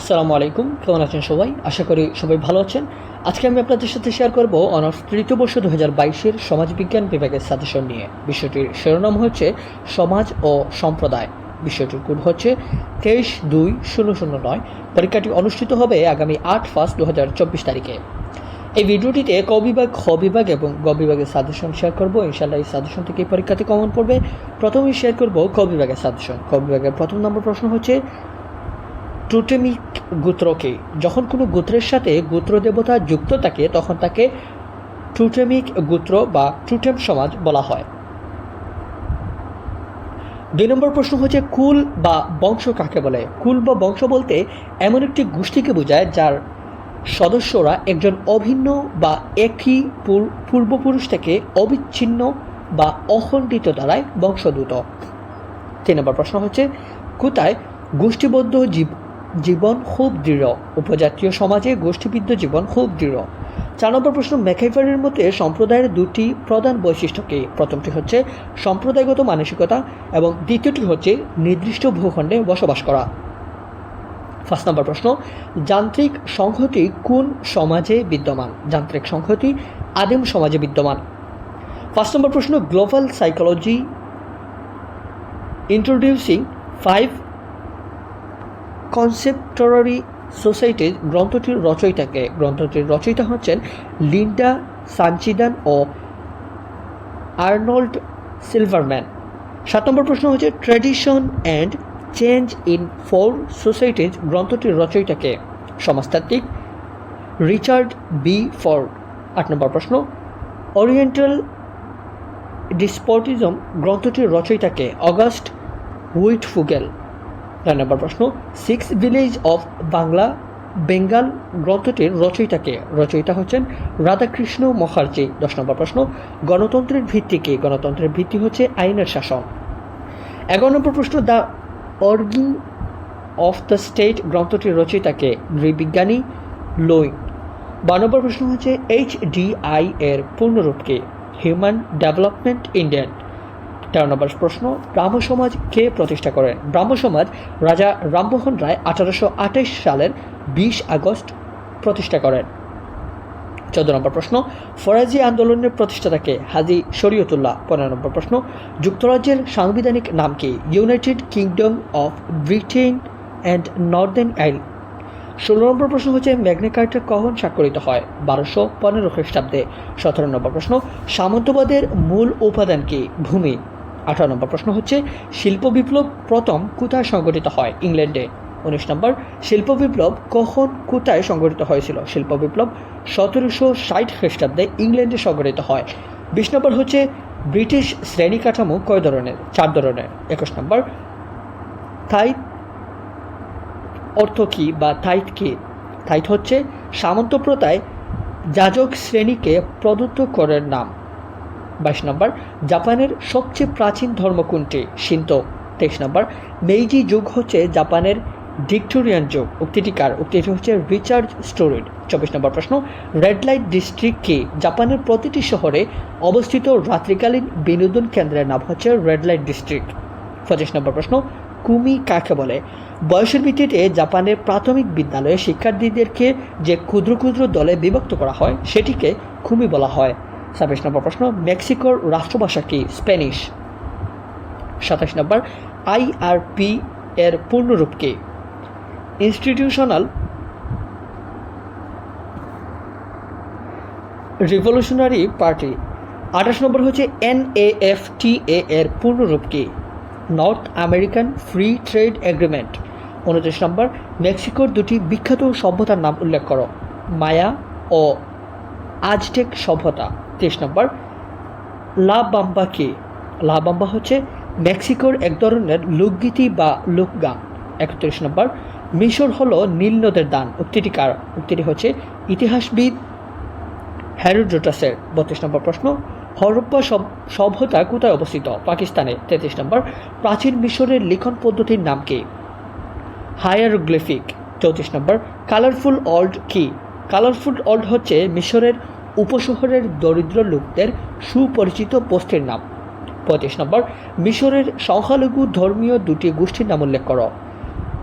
আসসালামু আলাইকুম, কেমন আছেন সবাই? আশা করি সবাই ভালো আছেন। আজকে আমি আপনাদের সাথে শেয়ার করব অনার্স তৃতীয় বর্ষ দু হাজার বাইশের সমাজবিজ্ঞান বিভাগের সাজেশন নিয়ে। বিষয়টির শিরোনাম হচ্ছে সমাজ ও সম্প্রদায়। বিষয়টির কোড হচ্ছে তেইশ দুই শূন্য শূন্য নয়। পরীক্ষাটি অনুষ্ঠিত হবে আগামী আট ফার্স্ট দু হাজার চব্বিশ তারিখে। এই ভিডিওটিতে ক বিভাগ, খ বিভাগ এবং গ বিভাগের সাজেশন শেয়ার করব। ইনশাল্লাহ এই সাজেশন থেকে পরীক্ষাতে কমন পড়বে। প্রথমেই শেয়ার করব ক বিভাগের সাজেশন ক বিভাগের প্রথম নম্বর প্রশ্ন হচ্ছে টুটেমিক গোত্রকে, যখন কোনো গোত্রের সাথে গোত্র দেবতা যুক্ত থাকে, তখন তাকে টুটেমিক গোত্র বা টুটেম সমাজ বলা হয়। দুই নম্বর প্রশ্ন হচ্ছে, কুল বা বংশ কাকে বলে? কুল বা বংশ বলতে এমন একটি গোষ্ঠীকে বোঝায়, যার সদস্যরা একজন অভিন্ন বা একই পূর্বপুরুষ থেকে অবিচ্ছিন্ন বা অখণ্ডিত দ্বারায় বংশদূত তিন নম্বর প্রশ্ন হচ্ছে, কোথায় গোষ্ঠীবদ্ধ জীব জীবন খুব দৃঢ়। উপজাতীয় সমাজে গোষ্ঠীবদ্ধ জীবন খুব দৃঢ়। চার নম্বর প্রশ্ন, ম্যাকাইভারের মতে সম্প্রদায়ের দুটি প্রধান বৈশিষ্ট্য কি? প্রথমটি হচ্ছে সম্প্রদায়গত মানসিকতা এবং দ্বিতীয়টি হচ্ছে নির্দিষ্ট ভূখণ্ডে বসবাস করা। ফার্স্ট নম্বর প্রশ্ন, যান্ত্রিক সংহতি কোন সমাজে বিদ্যমান? যান্ত্রিক সংহতি আদিম সমাজে বিদ্যমান। ফার্স্ট নম্বর প্রশ্ন, global psychology introducing five contemporary societies গ্রন্থটির রচয়িতাকে, গ্রন্থটির রচয়িতা হচ্ছেন লিন্ডা সানচিদান ও আর্নল্ড সিলভারম্যান। সাত নম্বর প্রশ্ন হচ্ছে, tradition and change in four societies গ্রন্থটির রচয়িতাকে। সমাজতাত্ত্বিক, রিচার্ড বি ফোর্ড। আট নম্বর প্রশ্ন, ওরিয়েন্টাল ডিসপোর্টিজম গ্রন্থটির রচয়িতাকে, অগাস্ট উইট ফুগেল নয় নম্বর প্রশ্ন six village of Bangla Bengal গ্রন্থটির রচয়িতাকে। রচয়িতা হচ্ছেন রাধাকৃষ্ণ মুখার্জি। দশ নম্বর প্রশ্ন, গণতন্ত্রের ভিত্তি কি? গণতন্ত্রের ভিত্তি হচ্ছে আইনের শাসন। এগারো নম্বর প্রশ্ন, the origin of the state গ্রন্থটির রচয়িতাকে? নৃবিজ্ঞানী লোই বারো নম্বর প্রশ্ন হচ্ছে এইচ ডি আই এর পূর্ণরূপকে হিউম্যান ডেভেলপমেন্ট ইন্ডিয়ান। তেরো নম্বর প্রশ্ন ব্রাহ্ম সমাজ কে প্রতিষ্ঠা করেন ব্রাহ্ম সমাজ রাজা রামমোহন রায় আঠারোশো আঠাশ সালের বিশ আগস্ট প্রতিষ্ঠা করেন। চোদ্দ নম্বর প্রশ্ন, ফরাজি আন্দোলনের প্রতিষ্ঠাতাকে হাজি শরীয়তুল্লাহ। পনেরো নম্বর প্রশ্ন, যুক্তরাজ্যের সাংবিধানিক নাম কি? United Kingdom of Britain and Northern আইল ষোলো নম্বর প্রশ্ন হচ্ছে, ম্যাগনা কার্টা কখন স্বাক্ষরিত হয়? বারোশো পনেরো খ্রিস্টাব্দে। সতেরো নম্বর প্রশ্ন, সামন্তবাদের মূল উপাদান কি? ভূমি। আঠারো নম্বর প্রশ্ন হচ্ছে, শিল্প বিপ্লব প্রথম কোথায় সংগঠিত হয়? ইংল্যান্ডে। উনিশ নম্বর, শিল্প বিপ্লব কখন কোথায় সংগঠিত হয়েছিল? শিল্প বিপ্লব সতেরোশো ষাট খ্রিস্টাব্দে ইংল্যান্ডে সংগঠিত হয়। বিশ নম্বর হচ্ছে, ব্রিটিশ শ্রেণি কাঠামো কয় ধরনের? চার ধরনের। একুশ নম্বর থাই অর্থ কী বা থাইট কী? থাইট হচ্ছে সামন্ত প্রথায় যাজক শ্রেণীকে প্রদত্ত করের নাম। বাইশ নম্বর, জাপানের সবচেয়ে প্রাচীন ধর্ম কোনটি? শিন্ত তেইশ নম্বর, মেইজি যুগ হচ্ছে জাপানের ভিক্টোরিয়ান যুগ। উক্তিটি কার? উক্তিটি হচ্ছে রিচার্ড স্টোরিড। চব্বিশ নম্বর প্রশ্ন, রেড লাইট ডিস্ট্রিক্ট কি? জাপানের প্রতিটি শহরে অবস্থিত রাত্রিকালীন বিনোদন কেন্দ্রের নাম হচ্ছে রেড লাইট ডিস্ট্রিক্ট। পঁচিশ নম্বর প্রশ্ন, কুমি কাকে বলে? বয়সের ভিত্তিতে জাপানের প্রাথমিক বিদ্যালয়ে শিক্ষার্থীদেরকে যে ক্ষুদ্র ক্ষুদ্র দলে বিভক্ত করা হয়, সেটিকে কুমি বলা হয়। ছাব্বিশ নম্বর প্রশ্ন, মেক্সিকোর রাষ্ট্রভাষা কি? স্প্যানিশ। সাতাশ নম্বর আইআরপি এর পূর্ণরূপ কি? Institutional revolutionary party. আঠাশ নম্বর হচ্ছে এনএএফটিএ এর পূর্ণরূপ কি? North American free trade agreement. উনত্রিশ নম্বর, মেক্সিকোর দুটি বিখ্যাত সভ্যতার নাম উল্লেখ করো। মায়া ও আজটেক সভ্যতা। তেইশ নম্বর লা বাম্বা কি লা বাম্বা হচ্ছে মেক্সিকোর এক ধরনের লোকগীতি বা লোকগান। একত্রিশ নম্বর, মিশর হলো নীল নদের দান। উক্তিটি কার? উক্তিটি হচ্ছে ইতিহাসবিদ হ্যারোডোটাসের। বত্রিশ নম্বর প্রশ্ন, হরপ্পা সভ- সভ্যতা কোথায় অবস্থিত? পাকিস্তানে। তেত্রিশ নম্বর, প্রাচীন মিশরের লিখন পদ্ধতির নাম কি? হায়ারোগ্লিফিক। চৌত্রিশ নম্বর, কালারফুল অল্ড কি? কালারফুল অল্ড হচ্ছে মিশরের উপশহরের দরিদ্র লোকদের সুপরিচিত পোস্টের নাম। পঁয়ত্রিশ নম্বর, মিশরের সংখ্যালঘু ধর্মীয় দুটি গোষ্ঠীর নাম উল্লেখ করো,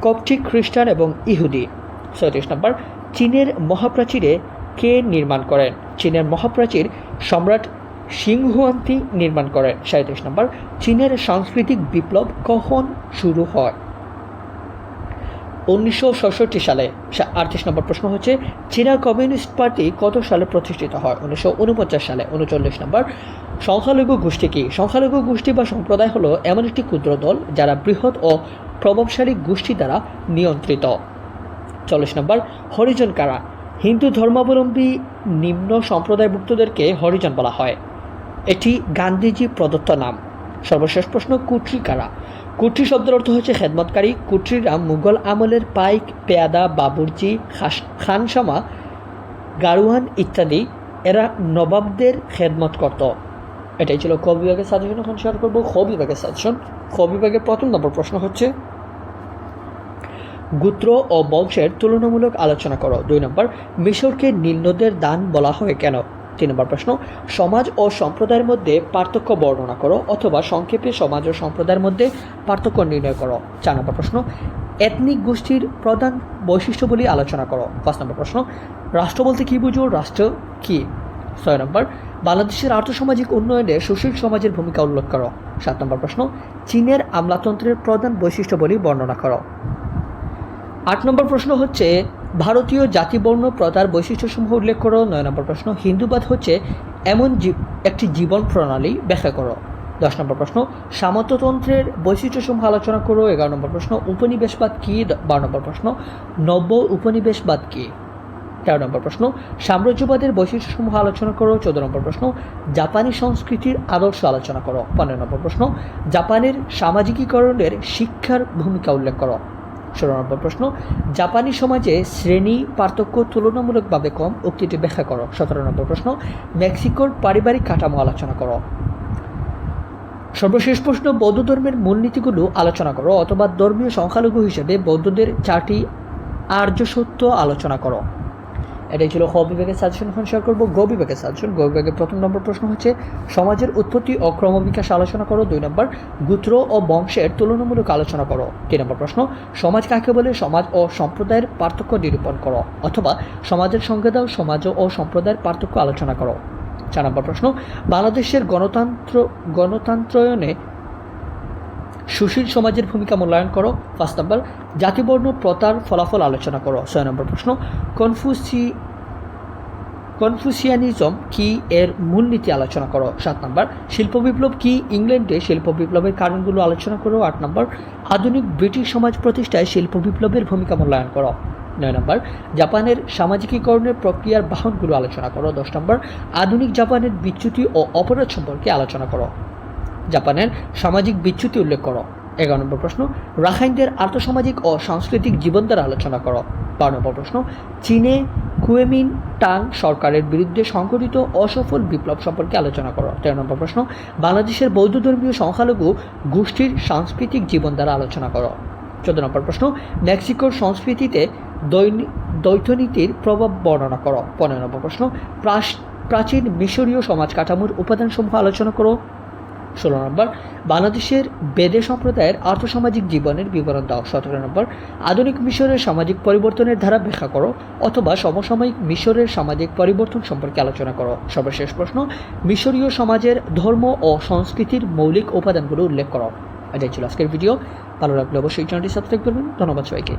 কপটিক খ্রিস্টান এবং ইহুদি। ছয়ত্রিশ নম্বর, চীনের মহাপ্রাচীরে কে নির্মাণ করেন? চীনের মহাপ্রাচীর সম্রাট সিংহুয়ান্তি নির্মাণ করেন। সাঁত্রিশ নম্বর, চীনের সাংস্কৃতিক বিপ্লব কখন শুরু হয়? উনিশশো সাতষট্টি সালে। আটত্রিশ নম্বর প্রশ্ন হচ্ছে, চীনা কমিউনিস্ট পার্টি কত সালে প্রতিষ্ঠিত হয়? উনিশশো উনপঞ্চাশ সালে। উনচল্লিশ নম্বর, সংখ্যালঘু গোষ্ঠী কি? সংখ্যালঘু গোষ্ঠী বা সম্প্রদায় হলো এমন একটি ক্ষুদ্র দল যারা বৃহৎ ও প্রভাবশালী গোষ্ঠী দ্বারা নিয়ন্ত্রিত। চল্লিশ নম্বর, হরিজন কারা? হিন্দু ধর্মাবলম্বী নিম্ন সম্প্রদায়ভুক্তদেরকে হরিজন বলা হয়। এটি গান্ধীজি প্রদত্ত নাম। সর্বশেষ প্রশ্ন কুটরি কারা? কুটরি শব্দের অর্থ হচ্ছে খেদমতকারী। কুটরিরা মুঘল আমলের পাইক, পেয়াদা, বাবুর্চি খানসামা, গারুয়ান ইত্যাদি, এরা নবাবদের খেদমত করত। এটাই ছিল ক বিভাগের সাজেশন এখন শেয়ার করব খ বিভাগের সাজেশন খ বিভাগের প্রথম নম্বর প্রশ্ন হচ্ছে, গোত্র ও বংশের তুলনামূলক আলোচনা করো। দুই নম্বর, মিশরকে নীলনদের দান বলা হয় কেন? তিন নম্বর প্রশ্ন, সমাজ ও সম্প্রদায়ের মধ্যে পার্থক্য বর্ণনা করো অথবা সংক্ষেপে সমাজ ও সম্প্রদায়ের মধ্যে পার্থক্য নির্ণয় করো। চার নম্বর প্রশ্ন এথনিক গোষ্ঠীর প্রধান বৈশিষ্ট্য বলে আলোচনা করো। পাঁচ নম্বর প্রশ্ন, রাষ্ট্র বলতে কী বুঝো? রাষ্ট্র কী? ছয় নম্বর, বাংলাদেশের আর্থসামাজিক উন্নয়নে সুশীল সমাজের ভূমিকা উল্লেখ করো। সাত নম্বর প্রশ্ন, চীনের আমলাতন্ত্রের প্রধান বৈশিষ্ট্য বলে বর্ণনা করো। আট নম্বর প্রশ্ন হচ্ছে ভারতীয় জাতিবর্ণ প্রথার বৈশিষ্ট্যসমূহ উল্লেখ করো। নয় নম্বর প্রশ্ন হিন্দুবাদ হচ্ছে এমন একটি জীবন প্রণালী ব্যাখ্যা করো। দশ নম্বর প্রশ্ন, সামন্ততন্ত্রের বৈশিষ্ট্যসমূহ আলোচনা করো। এগারো নম্বর প্রশ্ন, উপনিবেশবাদ কী? বারো নম্বর প্রশ্ন, নব্য উপনিবেশবাদ কী? তেরো নম্বর প্রশ্ন, সাম্রাজ্যবাদের বৈশিষ্ট্যসমূহ আলোচনা করো। চোদ্দ নম্বর প্রশ্ন, জাপানি সংস্কৃতির আদর্শ আলোচনা করো। পনেরো নম্বর প্রশ্ন, জাপানের সামাজিকীকরণের শিক্ষার ভূমিকা উল্লেখ করো। নম্বর প্রশ্ন, জাপানি সমাজে শ্রেণি পার্থক্য তুলনামূলকভাবে কম, উক্তিটি ব্যাখ্যা করো। সতেরো নম্বর প্রশ্ন, মেক্সিকোর পারিবারিক কাঠামো আলোচনা করো। সর্বশেষ প্রশ্ন, বৌদ্ধ ধর্মের মূলনীতিগুলো আলোচনা করো অথবা ধর্মীয় সংখ্যালঘু হিসেবে বৌদ্ধদের চারটি আর্য সত্য আলোচনা করো। এটাই ছিল খ বিভাগের সাজেশন। এখন শেয়ার করব গ বিভাগের সাজেশন। গ বিভাগের প্রথম নম্বর প্রশ্ন হচ্ছে, সমাজের উৎপত্তি ও ক্রমবিকাশ আলোচনা করো। দুই নম্বর, গুত্র ও বংশের তুলনামূলক আলোচনা করো। তিন নম্বর প্রশ্ন, সমাজ কাকে বলে? সমাজ ও সম্প্রদায়ের পার্থক্য নিরূপণ করো। অথবা, সমাজের সংজ্ঞা দাও, সমাজ ও সম্প্রদায়ের পার্থক্য আলোচনা করো। চার নম্বর প্রশ্ন, বাংলাদেশের গণতন্ত্র, গণতন্ত্রায়নে সুশীল সমাজের ভূমিকা মূল্যায়ন করো। পাঁচ নম্বর জাতিবর্ণ প্রতার ফলাফল আলোচনা করো। ছয় নম্বর প্রশ্ন, কনফুসি, কনফুসিয়ানিজম কি এর মূলনীতি আলোচনা করো? সাত নম্বর, শিল্প বিপ্লব কি ইংল্যান্ডে শিল্প বিপ্লবের কারণগুলো আলোচনা করো? আট নম্বর, আধুনিক ব্রিটিশ সমাজ প্রতিষ্ঠায় শিল্প বিপ্লবের ভূমিকা মূল্যায়ন করো? নয় নম্বর, জাপানের সামাজিকীকরণের প্রক্রিয়ার বাহনগুলো আলোচনা করো? দশ নম্বর, আধুনিক জাপানের বিচ্যুতি ও অপরাধ সম্পর্কে আলোচনা করো? জাপানের সামাজিক বিচ্যুতি উল্লেখ করো। এগারো নম্বর প্রশ্ন, রাখাইনদের আর্থসামাজিক ও সাংস্কৃতিক জীবন দ্বারা আলোচনা করো। বারো নম্বর প্রশ্ন, চীনে কুয়েমিন টাং সরকারের বিরুদ্ধে সংঘটিত অসফল বিপ্লব সম্পর্কে আলোচনা করো। তেরো নম্বর প্রশ্ন, বাংলাদেশের বৌদ্ধ ধর্মীয় সংখ্যালঘু গোষ্ঠীর সাংস্কৃতিক জীবন দ্বারা আলোচনা করো। চোদ্দ নম্বর প্রশ্ন, মেক্সিকোর সংস্কৃতিতে দ্বৈতনীতির প্রভাব বর্ণনা করো। পনেরো নম্বর প্রশ্ন প্রাচীন মিশরীয় সমাজ কাঠামোর উপাদানসমূহ আলোচনা করো। ষোলো নম্বর, বাংলাদেশের বেদে সম্প্রদায়ের আর্থসামাজিক জীবনের বিবরণ দাও। সতেরো নম্বর, আধুনিক মিশরের সামাজিক পরিবর্তনের ধারা ব্যাখ্যা করো অথবা সমসাময়িক মিশরের সামাজিক পরিবর্তন সম্পর্কে আলোচনা করো। সর্বশেষ প্রশ্ন, মিশরীয় সমাজের ধর্ম ও সংস্কৃতির মৌলিক উপাদানগুলো উল্লেখ করো। এটাই ছিল আজকের ভিডিও। ভালো লাগলে অবশ্যই চ্যানেলটি সাবস্ক্রাইব করবেন। ধন্যবাদ সবাইকে।